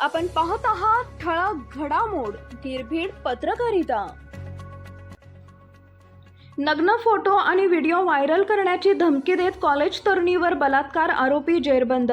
आपण पाहत आहात ठळक घडामोड निर्भीड पत्रकारिता. नग्न फोटो आणि व्हिडिओ व्हायरल करण्याची धमकी देत कॉलेज तरुणीवर बलात्कार आरोपी जेरबंद.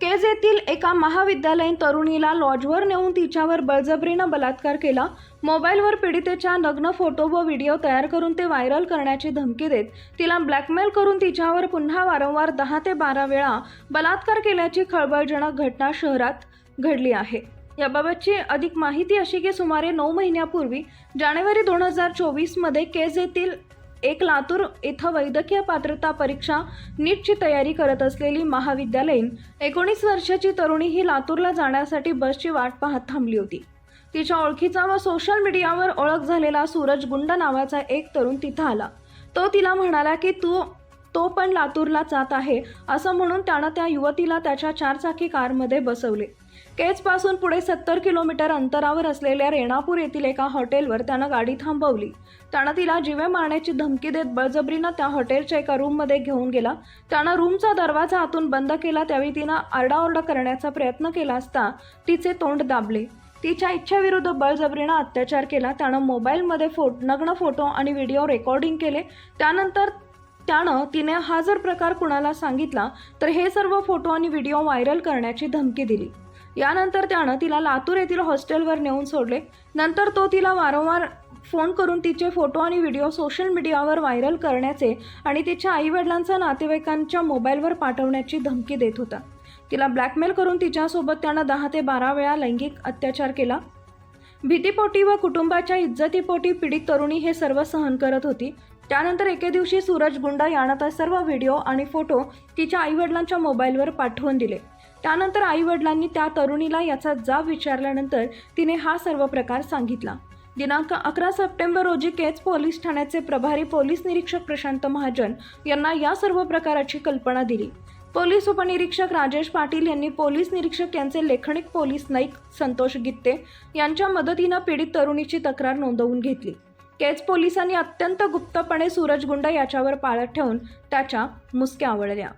केज येथील एका महाविद्यालयीन तरुणीला लॉजवर नेऊन तिच्यावर बळजबरीनं बलात्कार केला. मोबाईलवर पीडितेच्या नग्न फोटो व व्हिडिओ तयार करून ते व्हायरल करण्याची धमकी देत तिला ब्लॅकमेल करून तिच्यावर पुन्हा वारंवार दहा ते बारा वेळा बलात्कार केल्याची खळबळजनक घटना शहरात घडली आहे. याबाबतची अधिक माहिती अशी की सुमारे नऊ महिन्यापूर्वी जानेवारी दोन हजार चोवीसमध्ये केज येथील एक लातूर इथं वैद्यकीय पात्रता परीक्षा नीटची तयारी करत असलेली महाविद्यालयीन एकोणीस वर्षाची तरुणी ही लातूरला जाण्यासाठी बसची वाट पाहत थांबली होती. तिच्या ओळखीचा व सोशल मीडियावर ओळख झालेला सूरज गुंड नावाचा एक तरुण तिथं आला. तो तिला म्हणाला की तू तो पण लातूरला जात आहे असं म्हणून त्यानं त्या युवतीला त्याच्या चारचाकी कारमध्ये बसवले. केजपासून पुढे सत्तर किलोमीटर अंतरावर असलेल्या रेणापूर येथील एका हॉटेलवर त्यानं गाडी थांबवली. त्यानं तिला जिवे मारण्याची धमकी देत बळजबरीनं त्या हॉटेलच्या एका रूममध्ये घेऊन गेला. त्यानं रूमचा दरवाजा आतून बंद केला त्यावेळी तिनं आरडाओरडा करण्याचा प्रयत्न केला असता तिचे तोंड दाबले. तिच्या इच्छेविरुद्ध बळजबरीनं अत्याचार केला त्यानं मोबाईलमध्ये फो नग्न फोटो आणि व्हिडिओ रेकॉर्डिंग केले. त्यानंतर त्यानं तिने हा जर प्रकार कुणाला सांगितला तर हे सर्व फोटो आणि व्हिडिओ व्हायरल करण्याची धमकी दिली. यानंतर त्यानं तिला लातूर येथील हॉस्टेलवर नेऊन सोडले. नंतर तो तिला वारंवार फोन करून तिचे फोटो आणि व्हिडिओ सोशल मीडियावर व्हायरल करण्याचे आणि तिच्या आईवडिलांचा नातेवाईकांच्या मोबाईलवर पाठवण्याची धमकी देत होता. तिला ब्लॅकमेल करून तिच्यासोबत त्यानं दहा ते बारा वेळा लैंगिक अत्याचार केला. भीतीपोटी व कुटुंबाच्या इज्जतीपोटी पीडित तरुणी हे सर्व सहन करत होती. त्यानंतर एके दिवशी सूरज गुंडा यानं तर सर्व व्हिडिओ आणि फोटो तिच्या आईवडिलांच्या मोबाईलवर पाठवून दिले. त्यानंतर आईवडिलांनी त्या तरुणीला याचा जाब विचारल्यानंतर तिने हा सर्व प्रकार सांगितला. दिनांक अकरा सप्टेंबर रोजी केच पोलीस ठाण्याचे प्रभारी पोलीस निरीक्षक प्रशांत महाजन यांना या सर्व प्रकाराची कल्पना दिली. पोलीस उपनिरीक्षक राजेश पाटील यांनी पोलीस निरीक्षक यांचे लेखनिक पोलीस नाईक संतोष गित्ते यांच्या मदतीनं पीडित तरुणीची तक्रार नोंदवून घेतली. केज पोलिसांनी अत्यंत गुप्तपणे सूरज गुंड याच्यावर पाळत ठेवून त्याच्या मुसक्या आवळल्या.